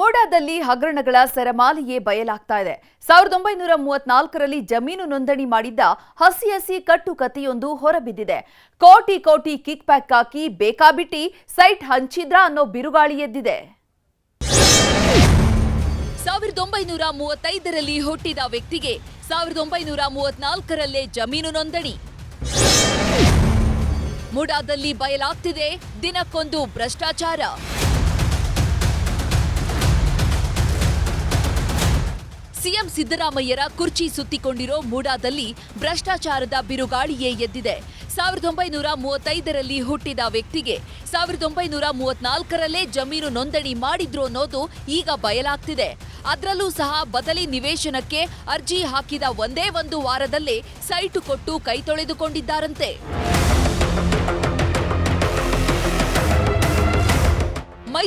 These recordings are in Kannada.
ಮೋಡಾದಲ್ಲಿ ಹಗರಣಗಳ ಸರಮಾಲೆಯೇ ಬಯಲಾಗ್ತಾ ಇದೆ. ಸಾವಿರದ ಒಂಬೈನೂರ ಮೂವತ್ನಾಲ್ಕರಲ್ಲಿ ಜಮೀನು ನೋಂದಣಿ ಮಾಡಿದ್ದ ಹಸಿ ಹಸಿ ಕಟ್ಟು ಕಥೆಯೊಂದು ಹೊರಬಿದ್ದಿದೆ. ಕೋಟಿ ಕೋಟಿ ಕಿಕ್ ಪ್ಯಾಕ್ ಹಾಕಿ ಬೇಕಾಬಿಟ್ಟಿ ಸೈಟ್ ಹಂಚಿದ್ರ ಅನ್ನೋ ಬಿರುಗಾಳಿ ಎದ್ದಿದೆ. ಸಾವಿರದ ಒಂಬೈನೂರ ಮೂವತ್ತೈದರಲ್ಲಿ ಹುಟ್ಟಿದ ವ್ಯಕ್ತಿಗೆ ಸಾವಿರದ ಒಂಬೈನೂರ ಮೂವತ್ನಾಲ್ಕರಲ್ಲೇ ಜಮೀನು ನೋಂದಣಿ. ಮುಡಾದಲ್ಲಿ ಬಯಲಾಗ್ತಿದೆ ದಿನಕ್ಕೊಂದು ಭ್ರಷ್ಟಾಚಾರ. ಸಿಎಂ ಸಿದ್ದರಾಮಯ್ಯರ ಕುರ್ಚಿ ಸುತ್ತಿಕೊಂಡಿರೋ ಮೂಡಾದಲ್ಲಿ ಭ್ರಷ್ಟಾಚಾರದ ಬಿರುಗಾಳಿಯೇ ಎದ್ದಿದೆ. ಸಾವಿರದ ಒಂಬೈನೂರ ಮೂವತ್ತೈದರಲ್ಲಿ ಹುಟ್ಟಿದ ವ್ಯಕ್ತಿಗೆ ಸಾವಿರದ ಒಂಬೈನೂರ ಮೂವತ್ನಾಲ್ಕರಲ್ಲೇ ಜಮೀನು ನೋಂದಣಿ ಮಾಡಿದ್ರು ಅನ್ನೋದು ಈಗ ಬಯಲಾಗ್ತಿದೆ. ಅದರಲ್ಲೂ ಸಹ ಬದಲಿ ನಿವೇಶನಕ್ಕೆ ಅರ್ಜಿ ಹಾಕಿದ ಒಂದೇ ಒಂದು ವಾರದಲ್ಲೇ ಸೈಟು ಕೊಟ್ಟು ಕೈ ತೊಳೆದುಕೊಂಡಿದ್ದಾರಂತೆ.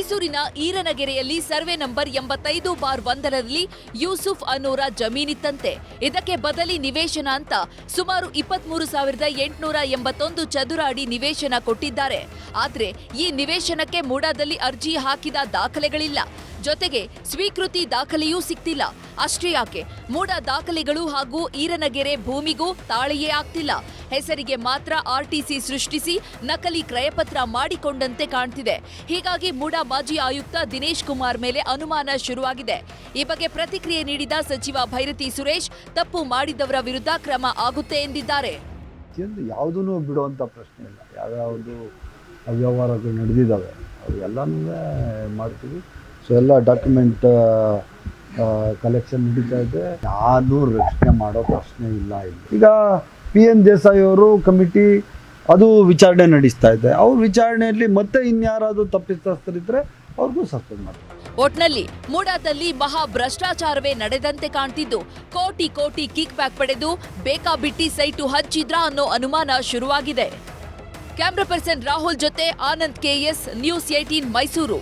ಮೈಸೂರಿನ ಈರನಗೆರೆಯಲ್ಲಿ ಸರ್ವೆ ನಂಬರ್ ಎಂಬತ್ತೈದು ಬಾರ್ ಒಂದರಲ್ಲಿ ಯೂಸುಫ್ ಅನ್ನೋರ ಜಮೀನಿತ್ತಂತೆ ಇದಕ್ಕೆ ಬದಲಿ ನಿವೇಶನ ಅಂತ ಸುಮಾರು ಇಪ್ಪತ್ಮೂರು ಸಾವಿರದ ಎಂಟುನೂರ ಎಂಬತ್ತೊಂದು ಚದುರ ಅಡಿ ನಿವೇಶನ ಕೊಟ್ಟಿದ್ದಾರೆ. ಆದರೆ ಈ ನಿವೇಶನಕ್ಕೆ ಮೂಡಾದಲ್ಲಿ ಅರ್ಜಿ ಹಾಕಿದ ದಾಖಲೆಗಳಿಲ್ಲ. ಜೊತೆಗೆ ಸ್ವೀಕೃತಿ ದಾಖಲೆಯೂ ಸಿಕ್ತಿಲ್ಲ. ಅಷ್ಟೇ ಯಾಕೆ? ಮೂಡ ದಾಖಲೆಗಳು ಹಾಗೂ ಈರನಗೆರೆ ಭೂಮಿಗೂ ತಾಳೆಯೇ ಆಗ್ತಿಲ್ಲ. ಹೆಸರಿಗೆ ಮಾತ್ರ ಆರ್ಟಿಸಿ ಸೃಷ್ಟಿಸಿ ನಕಲಿ ಕ್ರಯಪತ್ರ ಮಾಡಿಕೊಂಡಂತೆ ಕಾಣ್ತಿದೆ. ಹೀಗಾಗಿ ಮೂಡ ಮಾಜಿ ಆಯುಕ್ತ ದಿನೇಶ್ ಕುಮಾರ್ ಮೇಲೆ ಅನುಮಾನ ಶುರುವಾಗಿದೆ. ಈ ಬಗ್ಗೆ ಪ್ರತಿಕ್ರಿಯೆ ನೀಡಿದ ಸಚಿವ ಭೈರತಿ ಸುರೇಶ್, ತಪ್ಪು ಮಾಡಿದವರ ವಿರುದ್ಧ ಕ್ರಮ ಆಗುತ್ತೆ ಎಂದಿದ್ದಾರೆ. ಎಂದು ಯಾವುದೂ ಬಿಡುವಂಥ ಪ್ರಶ್ನೆ ಇಲ್ಲ. ಅವ್ಯವಹಾರಗಳು ನಡೆದಿದ್ದಾವೆ ಅವೆಲ್ಲ ಮಾಡ್ತೀವಿ. ಸೊ ಎಲ್ಲ ಡಾಕ್ಯುಮೆಂಟ್ ಕಲೆಕ್ಷನ್ ನಡೀತಾ ಇದೆ. ಯಾರೂ ರಕ್ಷಣೆ ಮಾಡೋ ಪ್ರಶ್ನೆ ಇಲ್ಲ ಈಗ ಪಿ ಎನ್ ದೇಸಾಯಿ ಅವರು ಕಮಿಟಿ ಅದು ವಿಚಾರಣೆ ನಡೆಸ್ತಾ ಇದೆ. ಅವ್ರ ವಿಚಾರಣೆಯಲ್ಲಿ ಮತ್ತೆ ಇನ್ಯಾರಾದರೂ ತಪ್ಪಿತಸ್ಥರಿದ್ದರೆ ಅವ್ರಿಗೂ ಸಸ್ಪೆಂಡ್ ಮಾಡ್ತಾರೆ. ಒಟ್ನಲ್ಲಿ ಮೂಡಾದಲ್ಲಿ ಮಹಾ ಭ್ರಷ್ಟಾಚಾರವೇ ನಡೆದಂತೆ ಕಾಣ್ತಿದ್ದು. ಕೋಟಿ ಕೋಟಿ ಕಿಕ್ ಬ್ಯಾಕ್ ಪಡೆದು ಬೇಕಾಬಿಟ್ಟಿ ಸೈಟು ಹಚ್ಚಿದ್ರ ಅನ್ನೋ ಅನುಮಾನ ಶುರುವಾಗಿದೆ. ಕ್ಯಾಮ್ರಾ ಪರ್ಸನ್ ರಾಹುಲ್ ಜೊತೆ Anand KS news eighteen Mysuru.